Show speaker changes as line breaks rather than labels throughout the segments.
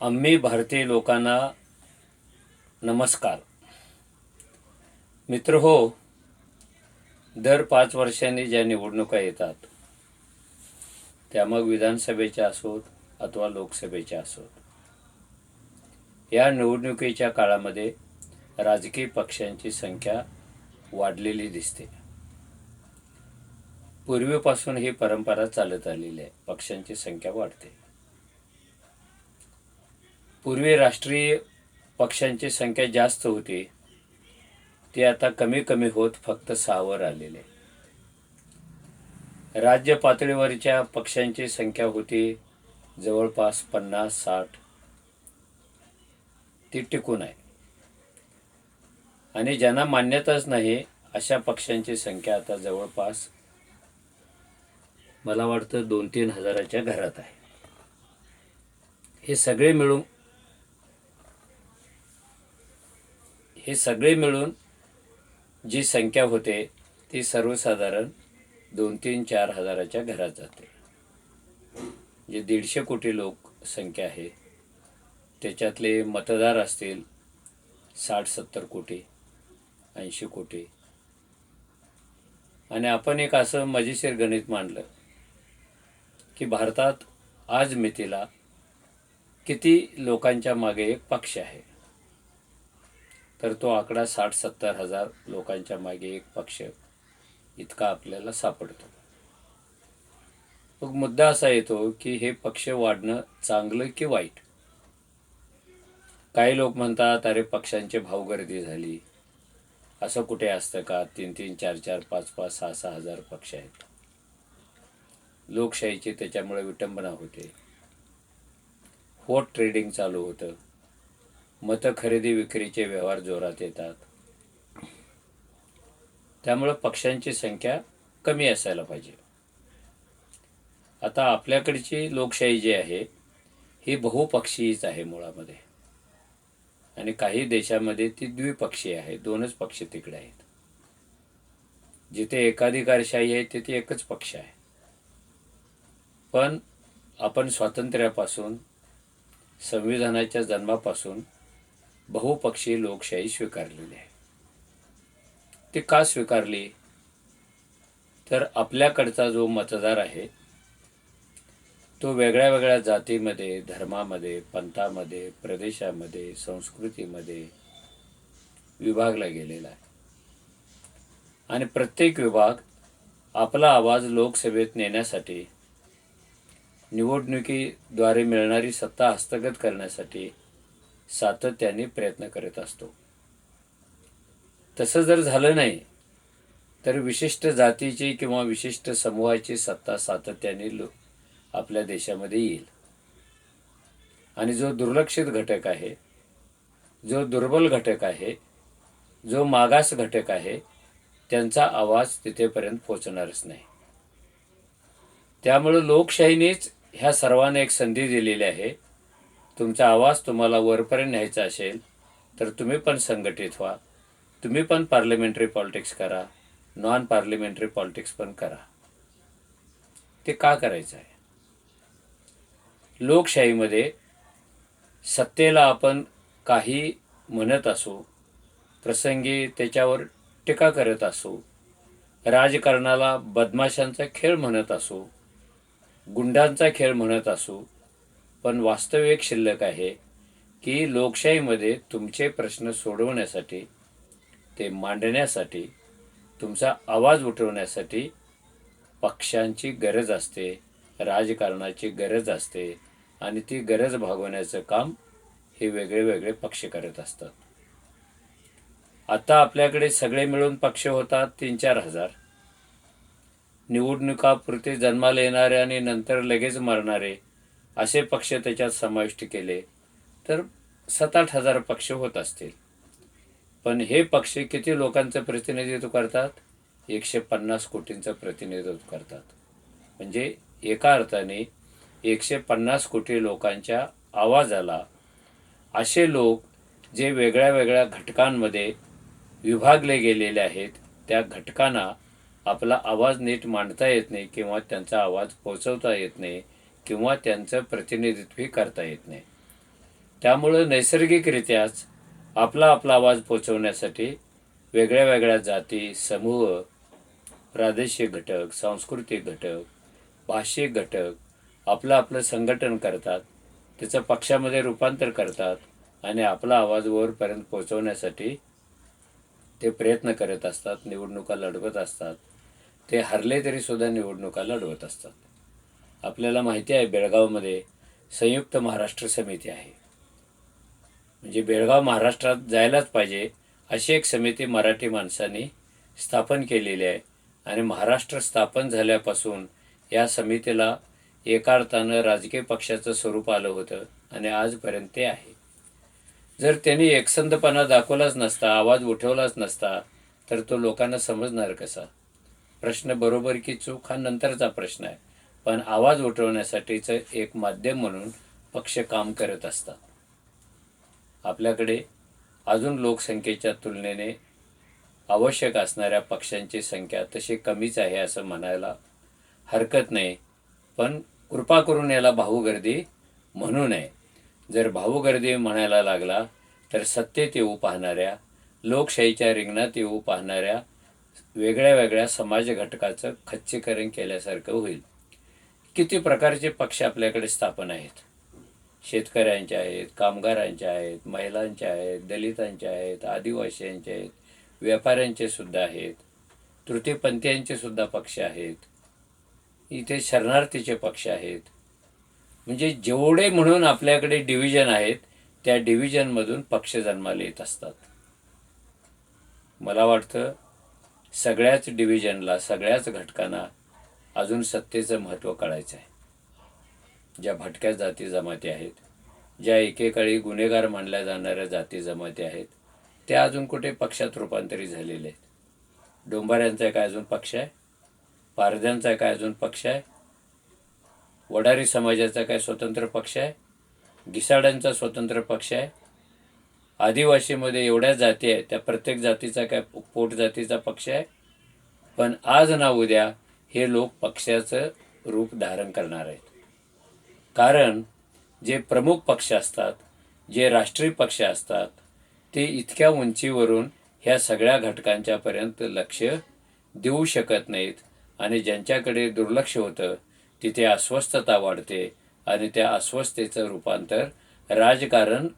आम्ही भारतीय लोकांना नमस्कार. मित्र हो दर पाच वर्षांनी ज्या निवडणुका येतात त्या मग विधानसभेच्या असोत अथवा लोकसभेच्या असोत. या निवडणुकीच्या काळामध्ये राजकीय पक्षांची संख्या वाढलेली दिसते. पूर्वीपासून ही परंपरा चालत आलेली आहे. पक्षांची संख्या वाढते. पूर्वी राष्ट्रीय पक्षांची संख्या जास्त होती. ती आता कमी कमी होत फक्त सहावर आलेले. राज्य पातळीवरच्या पक्षांची संख्या होती जवळपास पन्नास साठ. ती टिकून आहे. आणि ज्यांना मान्यताच नाही अशा पक्षांची संख्या आता जवळपास मला वाटतं दोन तीन हजाराच्या घरात आहे. हे सगळे मिळून हे सगळे मिळून जी संख्या होते ती सर्वसाधारण दोन तीन चार हजाराच्या घरात जाते. जे दीडशे कोटी लोक संख्या आहे त्याच्यातले मतदार असतील साठ सत्तर कोटी ऐंशी कोटी. आणि आपण एक असं मजेशीर गणित मांडलं की भारतात आज मितीला किती लोकांच्या मागे एक पक्ष आहे. तर तो आकडा साठ सत्तर हजार लोकांच्या मागे एक पक्ष इतका आपल्याला सापडतो. मग मुद्दा असा येतो की हे पक्ष वाढणं चांगलं की वाईट? काही लोक म्हणतात अरे पक्षांची भावगर्दी झाली. असं कुठे असतं का? तीन तीन चार चार पाच पाच सहा सहा हजार पक्ष आहेत. लोकशाहीची त्याच्यामुळे विटंबना होते. वोट ट्रेडिंग चालू होतं. मतं खरेदी विक्रीचे व्यवहार जोरात येतात. त्यामुळं पक्षांची संख्या कमी असायला पाहिजे. आता आपल्याकडची लोकशाही जी आहे ही बहुपक्षीयच आहे मुळामध्ये. आणि काही देशामध्ये ती द्विपक्षीय आहे दोनच पक्ष तिकडे आहेत. जिथे एकाधिकारशाही आहे तिथे एकच पक्ष आहे. पण आपण स्वातंत्र्यापासून संविधानाच्या जन्मापासून बहुपक्षीय लोकशाही स्वीकारलेली आहे. ती का स्वीकारली? तर आपल्याकडचा जो मतदार आहे तो वेगळ्या वेगळ्या जातीमध्ये धर्मामध्ये पंथामध्ये प्रदेशामध्ये संस्कृतीमध्ये विभागला गेलेला आहे. आणि प्रत्येक विभाग आपला आवाज लोकसभेत नेण्यासाठी निवडणुकीद्वारे मिळणारी सत्ता हस्तगत करण्यासाठी सातत्याने प्रयत्न करत असतो. तसं जर झालं नाही तर विशिष्ट जातीची किंवा विशिष्ट समूहाची सत्ता सातत्याने लो आपल्या देशामध्ये येईल. आणि जो दुर्लक्षित घटक आहे जो दुर्बल घटक आहे जो मागास घटक आहे त्यांचा आवाज तिथेपर्यंत पोचणारच नाही. त्यामुळं लोकशाहीनेच ह्या सर्वांना एक संधी दिलेली आहे तुमचा आवाज तुम्हाला वरपर्यंत न्यायचा असेल तर तुम्ही पण संघटित व्हा. तुम्ही पण पार्लमेंटरी पॉलिटिक्स करा नॉन पार्लिमेंटरी पॉलिटिक्स पण करा. ते का करायचं आहे? लोकशाहीमध्ये सत्तेला आपण काही म्हणत असू प्रसंगी त्याच्यावर टीका करत असू राजकारणाला बदमाशांचा खेळ म्हणत असू गुंडांचा खेळ म्हणत असू पण वास्तविक शिल्लक आहे की लोकशाहीमध्ये तुमचे प्रश्न सोडवण्यासाठी ते मांडण्यासाठी तुमचा आवाज उठवण्यासाठी पक्षांची गरज असते राजकारणाची गरज असते आणि ती गरज भागवण्याचं काम हे वेगळे वेगळे पक्ष करत असतात. आता आपल्याकडे सगळे मिळून पक्ष होतात तीन चार हजार. निवडणुकापुरते जन्माला येणारे आणि नंतर लगेच मरणारे असे पक्ष त्याच्यात समाविष्ट केले तर सात आठ हजार पक्ष होत असतील. पण हे पक्ष किती लोकांचं प्रतिनिधित्व करतात? एकशे पन्नास कोटींचं प्रतिनिधित्व करतात. म्हणजे एका अर्थाने एकशे पन्नास कोटी लोकांच्या आवाजाला असे लोक जे वेगळ्या वेगळ्या घटकांमध्ये विभागले गेलेले आहेत त्या घटकांना आपला आवाज नीट मांडता येत नाही किंवा त्यांचा आवाज पोचवता येत नाही किंवा त्यांचं प्रतिनिधित्वही करता येत नाही. त्यामुळं नैसर्गिकरित्याच आपला आपला आवाज पोचवण्यासाठी वेगळ्या वेगळ्या जाती समूह प्रादेशिक घटक सांस्कृतिक घटक भाषिक घटक आपलं आपलं संघटन करतात त्याचं पक्षामध्ये रूपांतर करतात आणि आपला आवाज वरपर्यंत पोहोचवण्यासाठी ते प्रयत्न करत असतात निवडणुका लढवत असतात ते हरले तरी सुद्धा निवडणुका लढवत असतात. आपल्याला माहिती आहे बेळगावमध्ये संयुक्त महाराष्ट्र समिती आहे. म्हणजे बेळगाव महाराष्ट्रात जायलाच पाहिजे अशी एक समिती मराठी माणसांनी स्थापन केलेली आहे. आणि महाराष्ट्र स्थापन झाल्यापासून या समितीला एका अर्थानं राजकीय पक्षाचं स्वरूप आलं होतं आणि आजपर्यंत ते आहे. जर त्यांनी एकसंधपणा दाखवलाच नसता आवाज उठवलाच नसता तर तो लोकांना समजणार कसा? प्रश्न बरोबर की चूक हा नंतरचा प्रश्न आहे. पण आवाज उठवण्यासाठीचं एक माध्यम म्हणून पक्ष काम करत असतात. आपल्याकडे अजून लोकसंख्येच्या तुलनेने आवश्यक असणाऱ्या पक्षांची संख्या तशी कमीच आहे असं म्हणायला हरकत नाही. पण कृपा करून याला भाऊगर्दी म्हणू नये. जर भाऊगर्दी म्हणायला लागला तर सत्तेत येऊ पाहणाऱ्या लोकशाहीच्या रिंगणात येऊ पाहणाऱ्या वेगळ्या वेगळ्या समाज घटकाचं खच्चीकरण केल्यासारखं होईल. किती प्रकारचे पक्ष आपल्याकडे स्थापन आहेत? शेतकऱ्यांचे आहेत कामगारांचे आहेत महिलांचे आहेत दलितांचे आहेत आदिवासीयांचे आहेत व्यापाऱ्यांचे सुद्धा आहेत तृतीयपंथीयांचे सुद्धा पक्ष आहेत इथे शरणार्थीचे पक्ष आहेत. म्हणजे जेवढे म्हणून आपल्याकडे डिव्हिजन आहेत त्या डिव्हिजनमधून पक्ष जन्माला येत असतात. मला वाटतं सगळ्याच डिव्हिजनला सगळ्याच घटकांना अजून सत्तेचं महत्त्व कळायचं आहे. ज्या भटक्या जाती जमाती आहेत ज्या एकेकाळी गुन्हेगार मानल्या जाणाऱ्या जाती जमाती आहेत त्या अजून कुठे पक्षात रूपांतरित झालेले आहेत? डोंबाऱ्यांचा काय अजून पक्ष आहे पारध्यांचा काय अजून पक्ष आहे वडारी समाजाचा काय स्वतंत्र पक्ष आहे घिसाड्यांचा स्वतंत्र पक्ष आहे. आदिवासीमध्ये एवढ्या जाती आहेत त्या प्रत्येक जातीचा काय पोट जातीचा पक्ष आहे. पण आज ना उद्या हे लोक पक्षाचं रूप धारण करणार आहेत. कारण जे प्रमुख पक्ष असतात जे राष्ट्रीय पक्ष असतात ते इतक्या उंचीवरून ह्या सगळ्या घटकांच्यापर्यंत लक्ष देऊ शकत नाहीत आणि ज्यांच्याकडे दुर्लक्ष होतं तिथे अस्वस्थता वाढते आणि त्या अस्वस्थतेचं रूपांतर राजकारण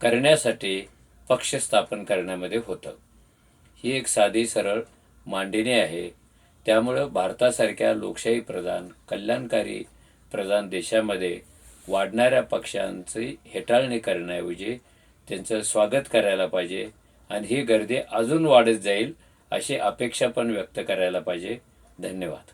करण्यासाठी पक्ष स्थापन करण्यामध्ये होतं. ही एक साधी सरळ मांडणी आहे. त्यामुळं भारतासारख्या लोकशाही प्रधान कल्याणकारी प्रधान देशामध्ये वाढणाऱ्या पक्षांची हेटाळणी करण्याऐवजी त्यांचं स्वागत करायला पाहिजे आणि ही गर्दी अजून वाढत जाईल अशी अपेक्षा पण व्यक्त करायला पाहिजे. धन्यवाद.